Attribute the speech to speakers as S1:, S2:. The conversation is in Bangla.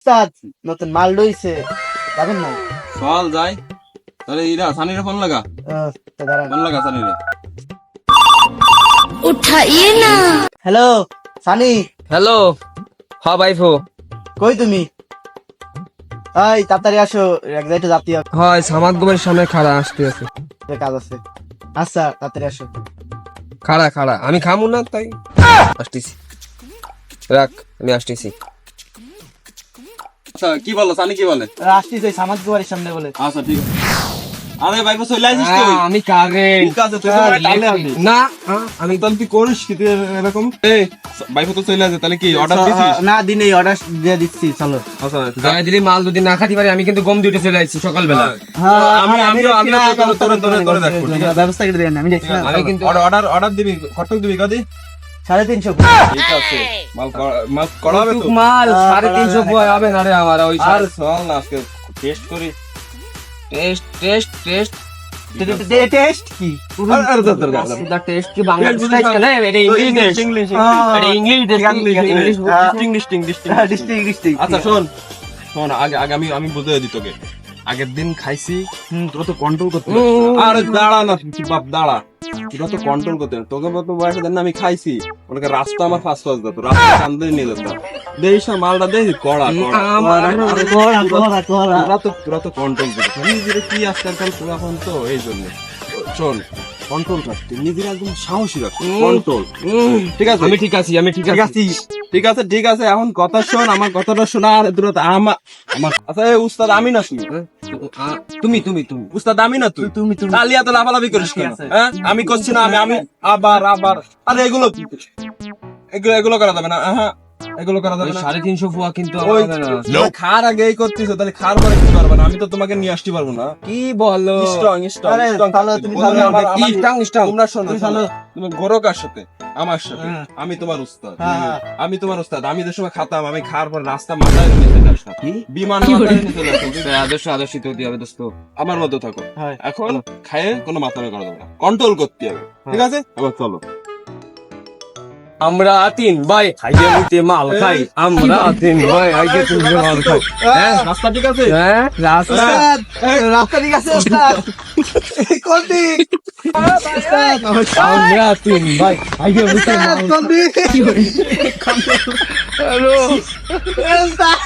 S1: উস্তাদ নতুন মাল লইছে। যাবেন না?
S2: চল যাই। তাহলে ইরা সানিরে ফোন লাগা? ফোন লাগা সানিরে।
S3: না।
S1: হ্যালো সানি।
S4: হ্যালো ভাইফো।
S1: কই তুমি? এই তাড়াতাড়ি আসো এক জায়গায় যাতে
S4: হয় সামাদ গোমের সামনে খাড়া আসতে আছে।
S1: কাজ আছে। আচ্ছা তাড়াতাড়ি আসো।
S4: খাড়া খাড়া। আমি খামু না তাই। আসতেছি। রাখ আমি আসতেছি।
S2: আচ্ছা কি বলো সানি কি বলে
S1: সামাজ সামনে বলে
S2: আচ্ছা ঠিক আছে আরে ভাই চলে আসিস তুই
S4: আমি কারেন্ট
S2: ঠিক তুই তো টালে আনবি
S4: না আমি
S2: তাহলে তুই করিস কি তুই এরকম এই ভাইপো তো চলে আসে তাহলে কি অর্ডার দিছিস
S1: না দিনে অর্ডার দিয়ে দিচ্ছি চলো
S2: আচ্ছা
S4: গায়ে দিলে মাল যদি না খাতে পারি আমি কিন্তু গম দুইটা চলে আসছি সকালবেলা
S1: হ্যাঁ
S2: আমি- আমিও- আমিও তোরে- তোরে- তোরে- তোরে দেখব, ঠিক আছে?
S1: ব্যবস্থা করে দেন আমি দেখছি না
S4: আমি কিন্তু
S2: অর্ডার অর্ডার দিবি কত দিবি কদি
S1: সাড়ে তিনশো
S2: ঠিক আছে। মাল মাল করা হবে তো।
S4: মাল সাড়ে তিনশো হবে না রে আমার ওই
S2: আর চল না আজকে টেস্ট করি।
S4: টেস্ট টেস্ট টেস্ট
S1: টেস্ট কি?
S2: আর- আর ধর, ধর, ধর, ধর।
S4: দা টেস্ট কি? বাংলা বুঝাইছ কেন এটা English
S2: English
S4: English English
S2: English English
S1: district district
S2: আচ্ছা শোন শোন আগে আগে আমি আমি বুঝে দিই তোকে। আগের দিন খাইছি হুম তোরা তো কন্ট্রোল করতে আরে দাঁড়া না বাপ দাঁড়া। তো কন্ট্রোল করতে না। তোকে মতো বয়সে দেন আমি খাইছি। ওনাকে রাস্তা আমার দিত রাস্তা কান্দে নিয়ে যেত। দেখিস না মালটা দেখি কড়া তোরা তো তোরা তো কন্ট্রোল করতে। নিজেরা কি তোরা এখন তো? এই জন্য। শোন কন্ট্রোল নিজেরা একদম সাহসী রাখতে কন্ট্রোল ঠিক আছে?
S4: আমি ঠিক আছি আমি ঠিক আছি।
S2: ঠিক আছে ঠিক আছে। এখন কথা শোন আমার কথাটা শোনা আর দূরত আমার আমার আচ্ছা উস্তাদ আমি না শুনি।
S4: আহ, তুমি তুমি তুমি।
S2: উস্তাদ আমি না তুই?
S1: তুমি তুমি।
S2: কালিয়া তো লাফালাফি করিস কেন? হ্যাঁ? আমি করছি না আমি আমি আবার আবার। আরে এগুলো এগুলো এগুলো করা যাবে না। হ্যাঁ এগুলো করা যাবে না।
S4: সাড়ে তিনশো পোয়া কিন্তু
S2: খার আগে এই করতেছো তাহলে খার পরে কি পারবে না? আমি তো তোমাকে নিয়ে আসতে পারব না।
S4: কি বলো?
S2: স্ট্রং স্ট্রং
S1: তাহলে তুমি তাহলে
S4: কি? স্টাং স্টাং
S2: তোমরা শোনো
S1: তুমি
S2: শোনো।
S1: শোনো।
S2: তুমি গোরকার সাথে আমার সাথে।
S1: হ্যাঁ।
S2: আমি তোমার উস্তাদ।
S1: হ্যাঁ।
S2: আমি তোমার উস্তাদ। আমি যে সময় খাতাম আমি খাওয়ার পর রাস্তা মাথায় নিয়ে চলে আসতাম। বিমান
S4: আদর্শ আদর্শিত হতে হবে দোস্ত।
S2: আমার মতো থাকো।
S1: হ্যাঁ।
S2: এখন খায়ে কোনো মাথা করা যাবে না। কন্ট্রোল করতে হবে। ঠিক আছে? এবার চলো।
S4: আমরা তিন ভাই। হাইগে মুতে মাল খাই আমরা তিন ভাই। হাইগে তুমি মাল খাই। হ্যাঁ?
S2: রাস্তা ঠিক আছে?
S4: হ্যাঁ? রাস্তা
S1: রাস্তা ঠিক আছে ওস্তাদ? কোন দিক
S4: আমরা তিন ভাই। হাইগে মুতে মাল
S1: কোন দিক উস্তাদ